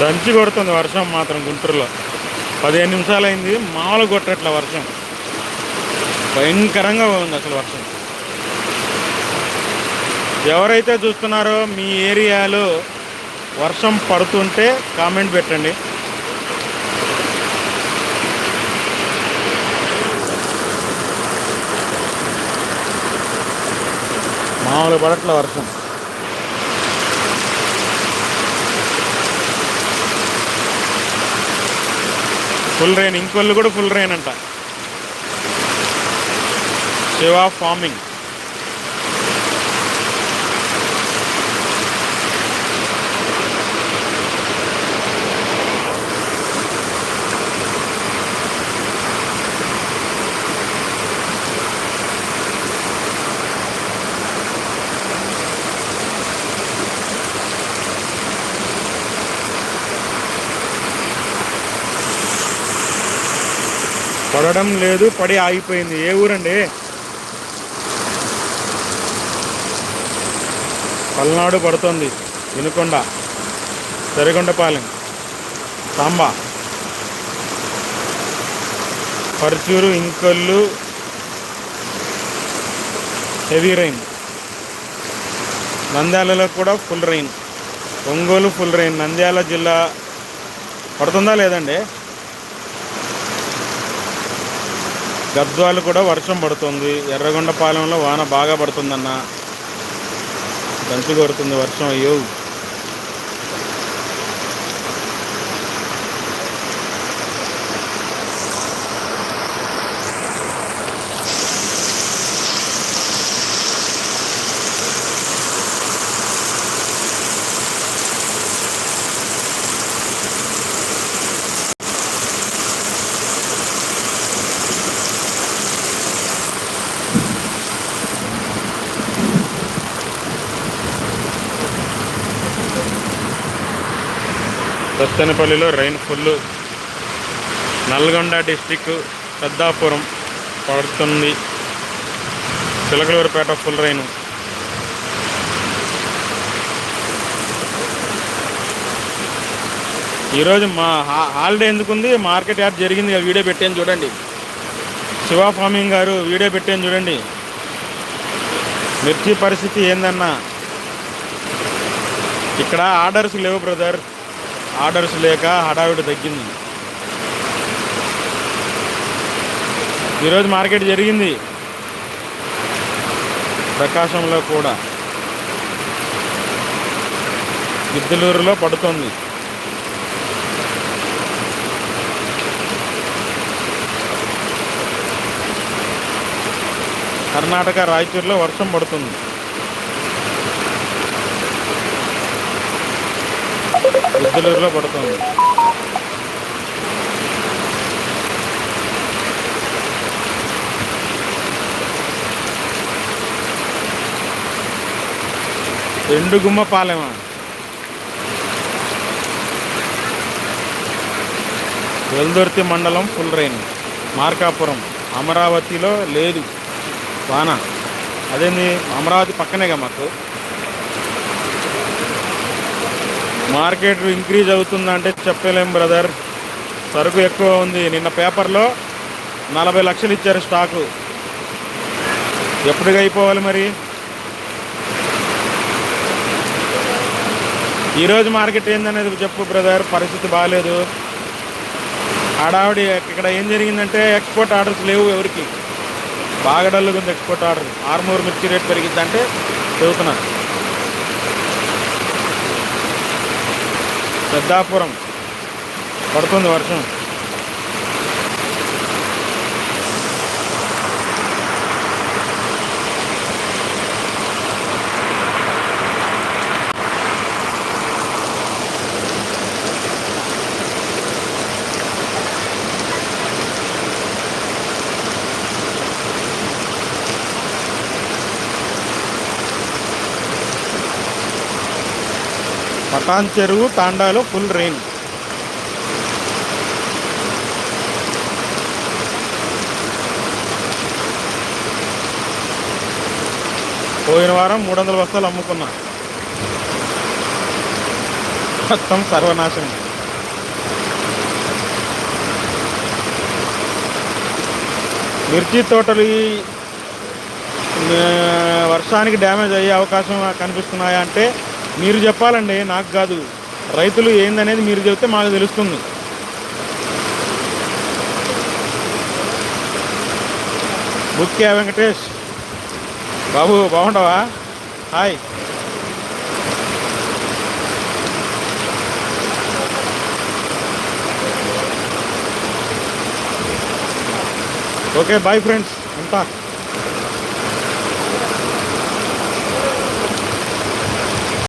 దంచి కొడుతుంది వర్షం మాత్రం గుంటూరులో. పదిహేను నిమిషాలు అయింది మామూలు కొట్టట్ల వర్షం. భయంకరంగా ఉంది అసలు వర్షం. ఎవరైతే చూస్తున్నారో మీ ఏరియాలో వర్షం పడుతుంటే కామెంట్ పెట్టండి. మామూలు పడట్ల వర్షం. ఫుల్ రెయిన్ ఇంకొల్లు కూడా ఫుల్ రెయిన్ అంట. శివ ఫార్మింగ్. పడడం లేదు పడి ఆగిపోయింది. ఏ ఊరండి? పల్నాడు పడుతుంది. వినుకొండ. సరికొండపాలెం సాంబా. పర్చూరు ఇంకొల్లు హెవీ రైన్ నంద్యాలలో కూడా full rain Ongole full rain Nandyal జిల్లా పడుతుందా లేదండి గద్వాలు కూడా వర్షం పడుతుంది. ఎర్రగొండపాలెంలో వాన బాగా పడుతుందన్న. దంచి కొడుతుంది వర్షం అయ్యో. దత్తనపల్లిలో rain full Nalgonda district Peddapuram పడుతుంది. Chilakaluripet full rain. ఈరోజు మా హాలిడే ఎందుకుంది? మార్కెట్ యాప్ జరిగింది వీడియో పెట్టాను చూడండి. శివ ఫార్మింగ్ గారు వీడియో పెట్టాను చూడండి. మిర్చి పరిస్థితి ఏందన్నా? ఇక్కడ ఆర్డర్స్ లేవు బ్రదర్. ఆర్డర్స్ లేక హడావిడి తగ్గింది. ఈరోజు మార్కెట్ జరిగింది. ప్రకాశంలో కూడా. గిద్దలూరులో పడుతుంది. కర్ణాటక రాయచూరులో వర్షం పడుతుంది. గిద్దలూరులో పడుతుంది. ఎండుగుమ్మ పాలెమా? వెల్దుర్తి మండలం ఫుల్రైన్ మార్కాపురం. అమరావతిలో లేదు. వాన. అదేంది? అమరావతి పక్కనేగా మాకు. మార్కెట్ ఇంక్రీజ్ అవుతుందంటే చెప్పలేం బ్రదర్. సరుకు ఎక్కువ ఉంది. నిన్న పేపర్లో నలభై లక్షలు ఇచ్చారు స్టాకు. ఎప్పటికి అయిపోవాలి మరి? ఈరోజు మార్కెట్ ఏందనేది చెప్పు బ్రదర్. పరిస్థితి బాగాలేదు ఆడావిడి ఇక్కడ ఏం జరిగిందంటే ఎక్స్పోర్ట్ ఆర్డర్స్ లేవు ఎవరికి. బాగా డల్లుగా ఉంది ఎక్స్పోర్ట్ ఆర్డర్. ఆర్మూర్ మిర్చి రేట్ పెరిగిద్దంటే చెబుతున్నారు పెద్దాపురం పడుతుంది వర్షం. కాంచెరువు తాండాలో ఫుల్ రెయిన్ పోయిన వారం మూడు వందల బస్తాలు అమ్ముకున్నా. మొత్తం సర్వనాశనం. మిర్చి తోటలు వర్షానికి డ్యామేజ్ అయ్యే అవకాశం కనిపిస్తున్నాయా అంటే మీరు చెప్పాలండి నాకు కాదు. రైతులు ఏందనేది మీరు చెప్తే మాకు తెలుస్తుంది. బుక్కే వెంకటేష్. బాబు బాగుంటావా? హాయ్. Okay bye friends. ఉంటా.